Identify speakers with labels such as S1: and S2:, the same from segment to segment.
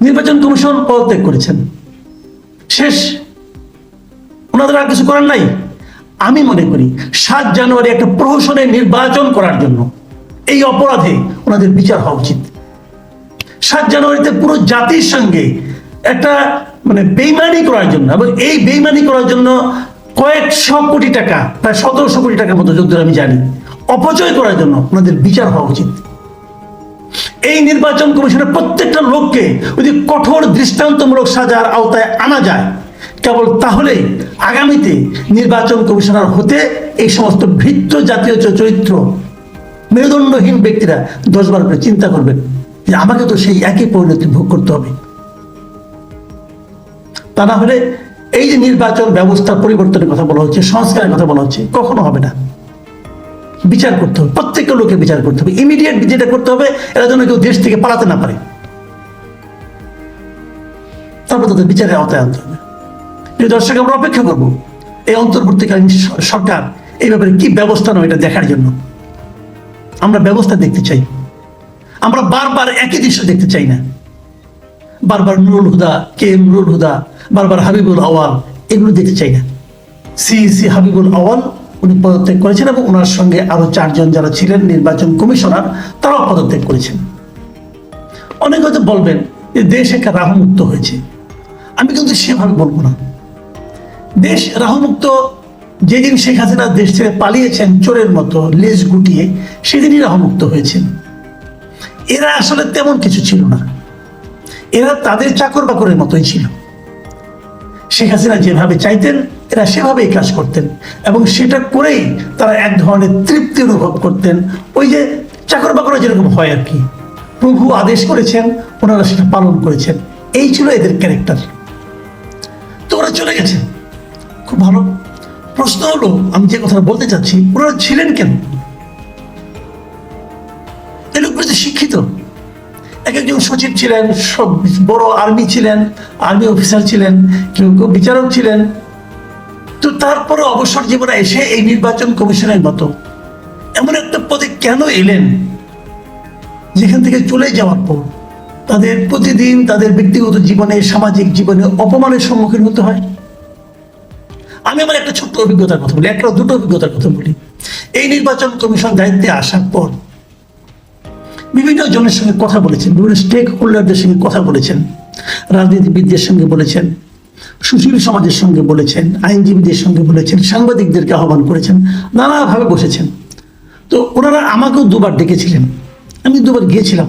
S1: নির্বাচন কমিশন পদত্যাগ করেছেন। শেষ। ওনাদের আর কিছু করার নাই। আমি মনে করি সাত জানুয়ারি একটা প্রহসনে নির্বাচন করার জন্য এই অপরাধে ওনাদের বিচার হওয়া উচিত। সাত জানুয়ারিতে পুরো জাতির সঙ্গে একটা মানে বেইমানি করার জন্য এবং এই বেইমানি করার জন্য কয়েকশো কোটি টাকা, প্রায় সতেরোশো কোটি টাকার মতো যদ্দূর আমি জানি, অপচয় করার জন্য ওনাদের বিচার হওয়া উচিত। এই নির্বাচন কমিশনের প্রত্যেকটা লোককে যদি কঠোর দৃষ্টান্তমূলক সাজার আওতায় আনা যায়, কেবল তাহলেই আগামীতে নির্বাচন কমিশনার হতে এই সমস্ত ভৃত্য জাতীয় চরিত্র মেরুদণ্ডহীন ব্যক্তিরা দশবার করে চিন্তা করবেন যে আমাকে তো সেই একই পরিণতি ভোগ করতে হবে। তা না হলে এই যে নির্বাচন ব্যবস্থা পরিবর্তনের কথা বলা হচ্ছে, সংস্কারের কথা বলা হচ্ছে, কখনো হবে না। বিচার করতে হবে, প্রত্যেকটা লোকের বিচার করতে হবে ইমিডিয়েট যেটা করতে হবে, এরা যেন কেউ দেশ থেকে পালাতে না পারে। তারপর তাদের বিচারের আওতায় আনতে হবে। প্রিয় দর্শক, আমরা অপেক্ষা করব এই অন্তর্বর্তীকালীন সরকার এই ব্যাপারে কি ব্যবস্থা নেয় এটা দেখার জন্য। আমরা ব্যবস্থা দেখতে চাই। আমরা বারবার একই দৃশ্য দেখতে চাই না। বারবার নুরুল হুদা, কে এম নুরুল হুদা, বারবার হাবিবুল আওয়াল, এগুলো দেখতে চাই না। সি সি হাবিবুল আওয়াল উনি পদত্যাগ করেছেন এবং ওনার সঙ্গে আরও চারজন যারা ছিলেন, নির্বাচন কমিশনার, তারাও পদত্যাগ করেছেন। অনেকে হয়তো বলবেন যে দেশ একটা রাহমুক্ত হয়েছে। আমি কিন্তু সেভাবে বলব না। দেশ রাহমুক্ত, যেদিন শেখ হাসিনা দেশ ছেড়ে পালিয়েছেন চোরের মতো, লেজ গুটিয়ে, সেদিনই রাহমুক্ত হয়েছেন। এরা আসলে তেমন কিছু ছিল না। এরা তাদের চাকর বাকরের মতোই ছিল। শেখ হাসিনা যেভাবে চাইতেন এরা সেভাবেই কাজ করতেন এবং সেটা করেই তারা এক ধরনের তৃপ্তি অনুভব করতেন। ওই যে চাকর বাকরা যেরকম হয় আর কি। প্রভু আদেশ করেছেন, ওনারা সেটা পালন করেছেন। এই ছিল এদের ক্যারেক্টার তো ওরা চলে গেছে। খুব ভালো। প্রশ্ন হলো, আমি যে কথাটা বলতে চাচ্ছি, ওনারা ছিলেন কেন? এই লোকগুলো শিক্ষিত। এক একজন সচিব ছিলেন, সব বড় আর্মি ছিলেন আর্মি অফিসার ছিলেন, কেউ কেউ বিচারক ছিলেন। তো তারপরে অবসর জীবনে এসে এই নির্বাচন কমিশনের মতো এমন একটা পদে কেন এলেন? যেখান থেকে চলে যাওয়ার পর তাদের প্রতিদিন তাদের ব্যক্তিগত জীবনে, সামাজিক জীবনে অপমানের সম্মুখীন হতে হয়। আমি আমার একটা ছোট্ট অভিজ্ঞতার কথা বলি, একটা দুটো অভিজ্ঞতার কথা বলি। এই নির্বাচন কমিশন দায়িত্বে আসার পর বিভিন্ন জনের সঙ্গে কথা বলেছেন, বিভিন্ন স্টেক হোল্ডারদের সঙ্গে কথা বলেছেন, রাজনীতিবিদদের সঙ্গে বলেছেন সুশীল সমাজের সঙ্গে বলেছেন, আইনজীবীদের সঙ্গে বলেছেন, সাংবাদিকদেরকে আহ্বান করেছেন, নানাভাবে বসেছেন। তো ওনারা আমাকেও দুবার ডেকেছিলেন। আমি দুবার গিয়েছিলাম।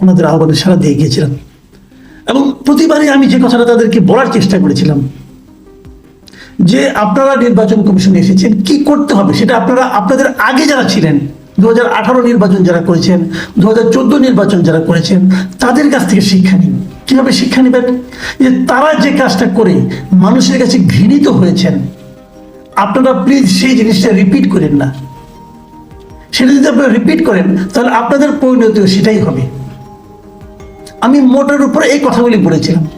S1: ওনাদের আহ্বানে সারা দিয়ে গিয়েছিলাম। এবং প্রতিবারই আমি যে কথাটা তাদেরকে বলার চেষ্টা করেছিলাম, যে আপনারা নির্বাচন কমিশনে এসেছেন, কি করতে হবে সেটা আপনারা, আপনাদের আগে যারা ছিলেন দু হাজার আঠারো নির্বাচন যারা করেছেন দু হাজার চোদ্দ নির্বাচন যারা করেছেন, তাদের কাছ থেকে শিক্ষা নিন। কীভাবে শিক্ষা নেবেন? যে তারা যে কাজটা করে, মানুষের কাছে ঘৃণিত হয়েছেন, আপনারা প্লিজ সেই জিনিসটা রিপিট করেন না। সেটা যদি আপনারা রিপিট করেন, তাহলে আপনাদের পরিণতিও সেটাই হবে। আমি মোটের উপরে এই কথাগুলি বলেছিলাম।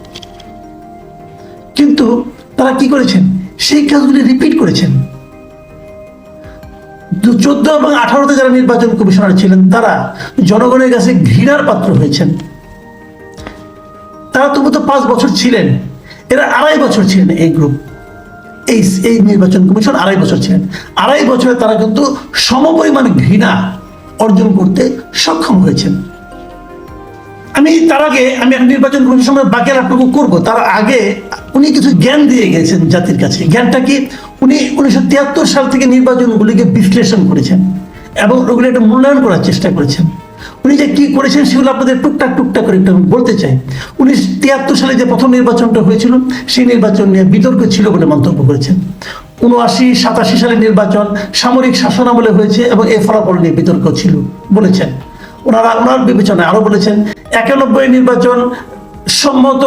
S1: কিন্তু তারা কি করেছেন? সেই কাজগুলি রিপিট করেছেন। চোদ্দ এবং আঠারোতে যারা নির্বাচন কমিশনার ছিলেন, তারা জনগণের কাছে ঘৃণার পাত্র হয়েছেন। তারা তবু তো পাঁচ বছর ছিলেন। এরা আড়াই বছর ছিলেন এই গ্রুপ এই এই নির্বাচন কমিশন আড়াই বছর ছিলেন। আড়াই বছরে তারা কিন্তু সমপরিমাণ ঘৃণা অর্জন করতে সক্ষম হয়েছেন। আমি তার আগে, আমি এক নির্বাচন কমিশনের বাকি আপনাকে করব। তার আগে উনি কিছু জ্ঞান দিয়ে গেছেন জাতির কাছে। জ্ঞানটা কি? উনি উনিশশো তিয়াত্তর সাল থেকে নির্বাচনগুলিকে বিশ্লেষণ করেছেন এবং ওগুলো একটা মূল্যায়ন করার চেষ্টা করেছেন। উনি যে কি করেছেন সেগুলো আপনাদের টুকটাক টুকটাক করে একটু বলতে চাই। উনি তিয়াত্তর সালে যে প্রথম নির্বাচনটা হয়েছিল, সেই নির্বাচন নিয়ে বিতর্ক ছিল বলে মন্তব্য করেছেন। উনআশি, সাতাশি সালের নির্বাচন সামরিক শাসনামলে হয়েছে এবং এ ফলাফল নিয়ে বিতর্ক ছিল বলেছেন। ওনারা ওনার বিবেচনায় আরও বলেছেন, একানব্বই নির্বাচন সম্মত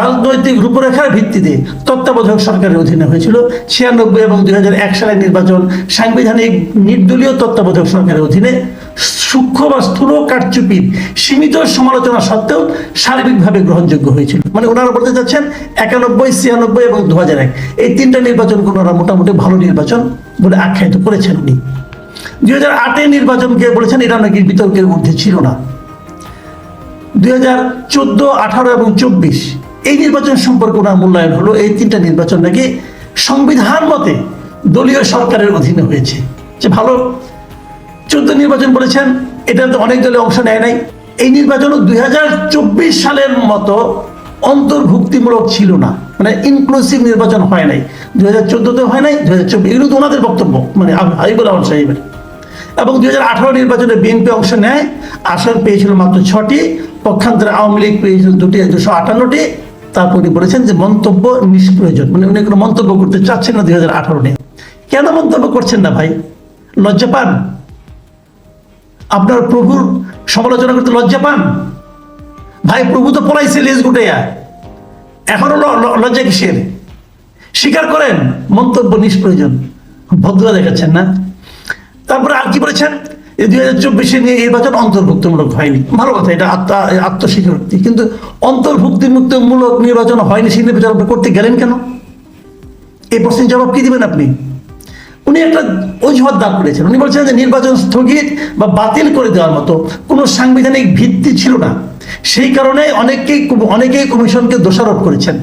S1: রাজনৈতিক রূপরেখার ভিত্তিতে তত্ত্বাবধায়ক সরকারের অধীনে হয়েছিল। ছিয়ানব্বই এবং দুই হাজার এক সালের নির্বাচন সাংবিধানিক নির্দলীয় তত্ত্বাবধায়ক সরকারের অধীনে সূক্ষ্ম বা স্থূল কারচুপির সীমিত সমালোচনা সত্ত্বেও সার্বিকভাবে গ্রহণযোগ্য হয়েছিল। মানে ওনারা বলতে চাচ্ছেন একানব্বই, ছিয়ানব্বই এবং দু হাজার এক। এই তিনটা নির্বাচনকে ওনারা মোটামুটি ভালো নির্বাচন বলে আখ্যায়িত করেছেন উনি। দুই হাজার আটের নির্বাচনকে বলেছেন এটা নাকি বিতর্কের মধ্যে ছিল না। দুই হাজার চোদ্দ, আঠারো এবং চব্বিশ এই নির্বাচন সম্পর্কে ওনার মূল্যায়ন হলো এই তিনটা নির্বাচন নাকি সংবিধান মতে দলীয় সরকারের অধীনে হয়েছে। যে ভালো চোদ্দ নির্বাচন বলেছেন এটা তো অনেক দলে অংশ নেয় নাই। এই নির্বাচনও দু হাজার চব্বিশ সালের মতো অন্তর্ভুক্তিমূলক ছিল না। মানে ইনক্লুসিভ নির্বাচন হয় নাই। দুই হাজার চোদ্দতে হয় নাই, দুই হাজার চব্বিশ এগুলো তো ওনাদের বক্তব্য মানে হাবিবুল আহমদ সাহেবের। এবং দুই হাজার আঠারো নির্বাচনে বিএনপি অংশ নেয়, আসন পেয়েছিল মাত্র ছটি, পক্ষান্তরে আওয়ামী লীগ পেয়েছিল দুটি, দুশো আটান্নটি। তারপর উনি বলেছেন যে মন্তব্য নিষ্প্রয়োজন মানে উনি কোনো মন্তব্য করতে চাচ্ছেন না দুই হাজার আঠারো নিয়ে। কেন মন্তব্য করছেন না ভাই? লজ্জা পান আপনার প্রভুর সমালোচনা করতে লজ্জা পান? ভাই, প্রভু তো পলাইছে লেজ গুটাইয়া। এখনও লজ্জা কিসের? স্বীকার করেন, মন্তব্য নিষ্প্রয়োজন। ভদ্রতা দেখাচ্ছেন না। তারপরে আর কি বলেছেন? দুই হাজার চব্বিশে নিয়ে নির্বাচন অন্তর্ভুক্তমূলক হয়নি। ভালো কথা, এটা আত্মা আত্মস্বীকারোক্তি। কিন্তু অন্তর্ভুক্তিমুক্তমূলক নির্বাচন হয়নি, সেই নির্বাচন করতে গেলেন কেন? এই প্রশ্নের জবাব কি দিবেন আপনি? উনি একটা অজুহাত দাঁড় করেছেন উনি বলছেন যে নির্বাচন স্থগিত বা বাতিল করে দেওয়ার মতো কোনো সাংবিধানিক ভিত্তি ছিল না। সেই কারণে অনেকেই অনেকেই কমিশনকে দোষারোপ করেছেন।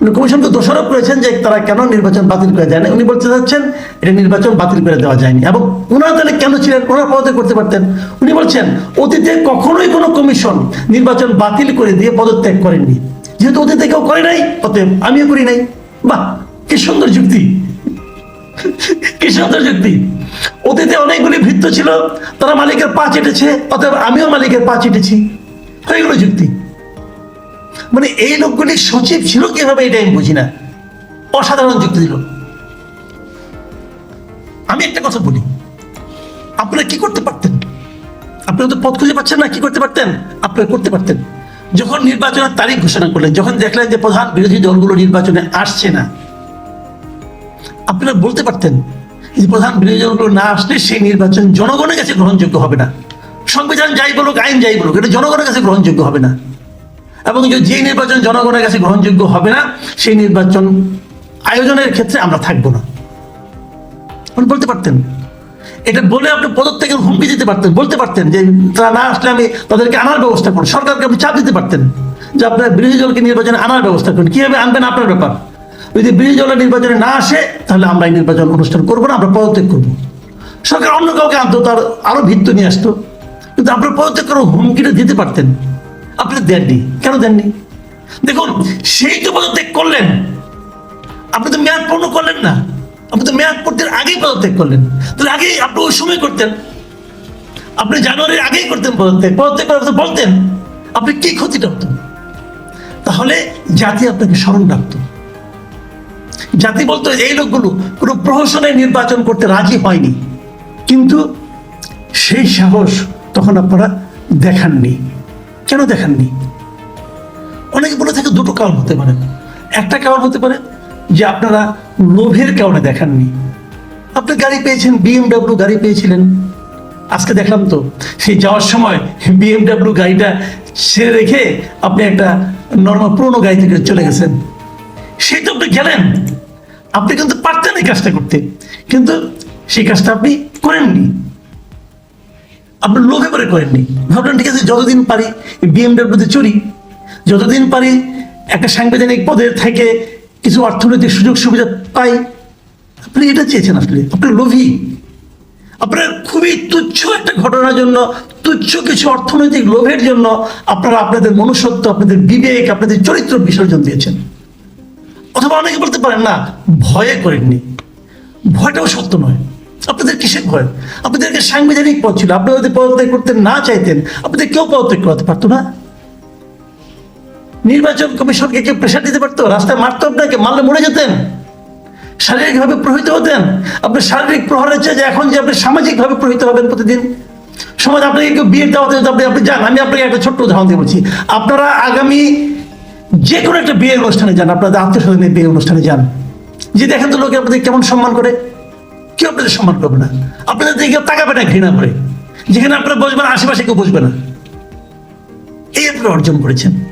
S1: উনি কমিশনকে দোষারোপ করেছেন যে তারা কেন নির্বাচন বাতিল করে দেয় না উনি বলতে চাচ্ছেন এটা নির্বাচন বাতিল করে দেওয়া যায়নি এবং ওনারা তাহলে কেন ছিলেন? ওনারা পদত্যাগ করতে পারতেন। উনি বলছেন, অতীতে কখনোই কোনো কমিশন নির্বাচন বাতিল করে দিয়ে পদত্যাগ করেননি। যেহেতু অতীতে কেউ করে নাই, অতএব আমিও করি নাই। বাহ, কি সুন্দর যুক্তি। অতীতে অনেকগুলি ভৃত্য ছিল, তারা মালিকের পা চেটেছে, অতএব আমিও মালিকের পা চেটেছি। হয়ে গেল যুক্তি। মানে এই লোকগুলি সচিব ছিল কীভাবে এটা আমি বুঝি না। অসাধারণ যুক্তি দিল। আমি একটা কথা বলি। আপনারা কি করতে পারতেন? আপনারা তো পথ খুঁজে পাচ্ছেন না, কি করতে পারতেন? আপনারা করতে পারতেন। যখন নির্বাচনের তারিখ ঘোষণা করলেন, যখন দেখলেন যে প্রধান বিরোধী দলগুলো নির্বাচনে আসছে না আপনারা বলতে পারতেন যে প্রধান বিরোধী দলগুলো না আসলে সেই নির্বাচন জনগণের কাছে গ্রহণযোগ্য হবে না। সংবিধান যাই বলুক, আইন যাই বলুক, এটা জনগণের কাছে গ্রহণযোগ্য হবে না। এবং যে নির্বাচন জনগণের কাছে গ্রহণযোগ্য হবে না, সেই নির্বাচন আয়োজনের ক্ষেত্রে আমরা থাকব না। আপনি বলতে পারতেন? এটা বলে আপনি পদত্যাগের হুমকি দিতে পারতেন, বলতে পারতেন যে তারা না আসলে আমি তাদেরকে আনার ব্যবস্থা করুন সরকারকে আপনি চাপ দিতে পারতেন যে আপনার বিরোধী দলকে নির্বাচনে আনার ব্যবস্থা করুন। কীভাবে আনবেন আপনার ব্যাপার? যদি বিরোধী নির্বাচনে না আসে, তাহলে আমরা এই নির্বাচন অনুষ্ঠান করব না, আমরা পদত্যাগ করব। সরকার অন্য কাউকে আনতো তার আরও ভিত্ত নিয়ে আসতো, কিন্তু আপনার পদত্যাগ করার হুমকিটা দিতে পারতেন। আপনি দেননি। কেন দেননি? দেখুন, সেই তো পদত্যাগ করলেন। আপনি তো মেয়াদ পূর্ণ করলেন না। আপনি তো মেয়াদ পূর্তির আগেই পদত্যাগ করলেন। তাহলে আগেই আপনি ওই সময় করতেন। আপনি জানুয়ারির আগেই করতেন পদত্যাগ। পদত্যাগ কথা বলতেন। আপনি কি ক্ষতিটা হতো তাহলে জাতি আপনাকে স্মরণ রাখত। জাতি বলতো এই লোকগুলো কোনো প্রহসনের নির্বাচন করতে রাজি হয়নি। কিন্তু সেই সাহস তখন আপনারা দেখাননি। কেন দেখাননি? অনেকে বলে থাকে দুটো কারণ হতে পারে। একটা কারণ হতে পারে যে আপনারা লোভের কারণে দেখাননি। আপনি গাড়ি পেয়েছেন বিএমডাব্লিউ গাড়ি পেয়েছিলেন। আজকে দেখলাম তো, সেই যাওয়ার সময় বিএমডাব্লিউ গাড়িটা ছেড়ে রেখে আপনি একটা নর্মাল পুরোনো গাড়ি থেকে চলে গেছেন। সেই তো আপনি গেলেন। আপনি কিন্তু পারতেন এই কাজটা করতে। কিন্তু সেই কাজটা আপনি করেননি। আপনি লোভে করে করেননি। ভাবলেন ঠিক আছে, যতদিন পারি বিএমডাব্লিউতে চড়ি, যতদিন পারি একটা সাংবিধানিক পদে থেকে কিছু অর্থনৈতিক সুযোগ সুবিধা পাই, আপনি এটা চেয়েছেন আসলে। আপনি লোভী। আপনার খুবই তুচ্ছ একটা ঘটনার জন্য, তুচ্ছ কিছু অর্থনৈতিক লোভের জন্য আপনারা আপনাদের মনুষ্যত্ব, আপনাদের বিবেক, আপনাদের চরিত্র বিসর্জন দিয়েছেন। অথবা অনেকে বলতে পারেন, না, ভয়ে করেননি। ভয়টাও সত্য নয়। আপনাদের কিসের ভয়? আপনাদেরকে সাংবিধানিক পদ ছিল। আপনারা যদি পদত্যাগ করতে না চাইতেন, আপনাদের কেউ পদত্যাগ করাতে পারতো না। নির্বাচন কমিশনকে কেউ প্রেশার দিতে পারতো? রাস্তায় মারতো আপনাকে? মারলে মরে যেতেন? শারীরিকভাবে প্রহিত হতেন? আপনি শারীরিক প্রহারের চেয়ে এখন যে আপনি সামাজিকভাবে প্রহিত হবেন প্রতিদিন। সমাজ আপনাকে কেউ বিয়ের দেওয়াতে আপনি আপনি যান, আমি আপনাকে একটা ছোট্ট উদাহরণ দিয়ে বলছি। আপনারা আগামী যে কোনো একটা বিয়ের অনুষ্ঠানে যান, আপনাদের আত্মীয় স্বজনের বিয়ের অনুষ্ঠানে যান। যে দেখেন তো লোকে আপনাদের কেমন সম্মান করে, কেউ আপনাদের সম্মান করবে না। আপনাদের দিকে কেউ তাকাবে না, ঘৃণা করে। যেখানে আপনারা বসবেন, আশেপাশে কেউ বসবে না। এই আপনারা অর্জন করেছেন।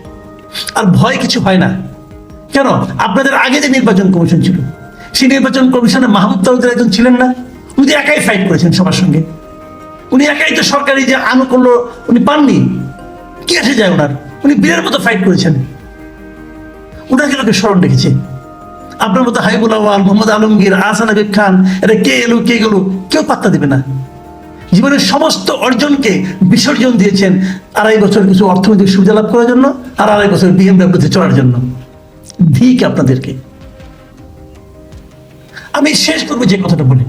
S1: আর ভয় কিছু হয় না। কেন? আপনাদের আগে যে নির্বাচন কমিশন ছিল, সেই নির্বাচন কমিশনে মাহবুব তালুদের একজন ছিলেন না? উনি একাই ফাইট করেছেন সবার সঙ্গে। উনি একাই তো সরকারি যে আনুকূল্য উনি পাননি। কি আসে যায় ওনার? উনি বীরের মতো ফাইট করেছেন। ওনাকে লোকে স্মরণ রেখেছে। আপনার মতো হাইবুল আওয়াল মোহাম্মদ আলমগীর, আহসান হাবিব খান এটা কে এলো, কে গেলো, কেউ পাত্তা দেবে না। জীবনের সমস্ত অর্জনকে বিসর্জন দিয়েছেন আড়াই বছর কিছু অর্থনৈতিক সুবিধা লাভ করার জন্য আর আড়াই বছর বিএমডাব্লিউতে চড়ার জন্য। ধিক আপনাদেরকে। আমি শেষ করব যে কথাটা বলি।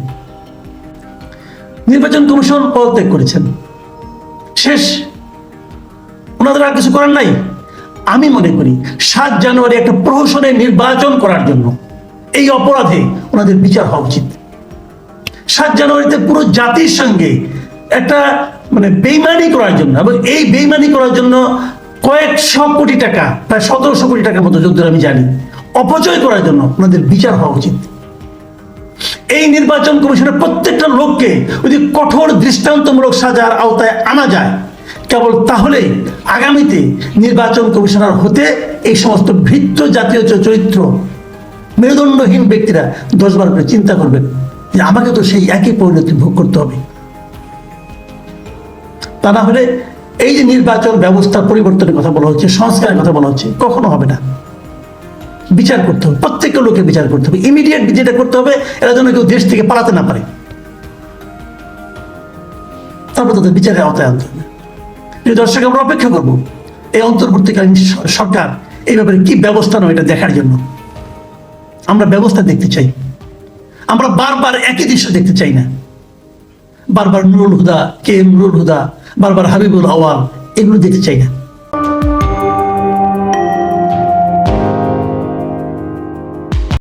S1: নির্বাচন কমিশন পদত্যাগ করেছেন। শেষ। ওনাদের আর কিছু করার নাই? আমি মনে করি সাত জানুয়ারি একটা প্রহসনের নির্বাচন করার জন্য এই অপরাধে ওনাদের বিচার হওয়া উচিত। সাত জানুয়ারিতে পুরো জাতির সঙ্গে একটা মানে বেইমানি করার জন্য এবং এই বেইমানি করার জন্য কয়েকশো কোটি টাকা, প্রায় সতেরোশো কোটি টাকার মতো যদ্দূর আমি জানি, অপচয় করার জন্য ওনাদের বিচার হওয়া উচিত। এই নির্বাচন কমিশনের প্রত্যেকটা লোককে যদি কঠোর দৃষ্টান্তমূলক সাজার আওতায় আনা যায় কেবল তাহলে আগামীতে নির্বাচন কমিশনার হতে এই সমস্ত ভৃত্য জাতীয় চরিত্র মেরুদণ্ডহীন ব্যক্তিরা দশবার করে চিন্তা করবেন যে আমাকে তো সেই একই পরিণতি ভোগ করতে হবে। তা না হলে এই যে নির্বাচন ব্যবস্থার পরিবর্তনের কথা বলা হচ্ছে, সংস্কারের কথা বলা হচ্ছে, কখনো হবে না। বিচার করতে হবে, প্রত্যেকটা লোকে বিচার করতে হবে। ইমিডিয়েট যেটা করতে হবে, এরা যেন কেউ দেশ থেকে পালাতে না পারে। তারপর তাদের বিচারের আওতায় আনতে হবে। প্রিয় দর্শক, আমরা অপেক্ষা করব। এই অন্তর্বর্তীকালীন সরকার এই ব্যাপারে কি ব্যবস্থা নয় এটা দেখার জন্য? আমরা ব্যবস্থা দেখতে চাই। আমরা বারবার একই দৃশ্য দেখতে চাই না। বারবার নুরুল হুদা, কে এম নুরুল হুদা, বারবার হাবিবুল আওয়াল, এগুলো দেখতে চাই না।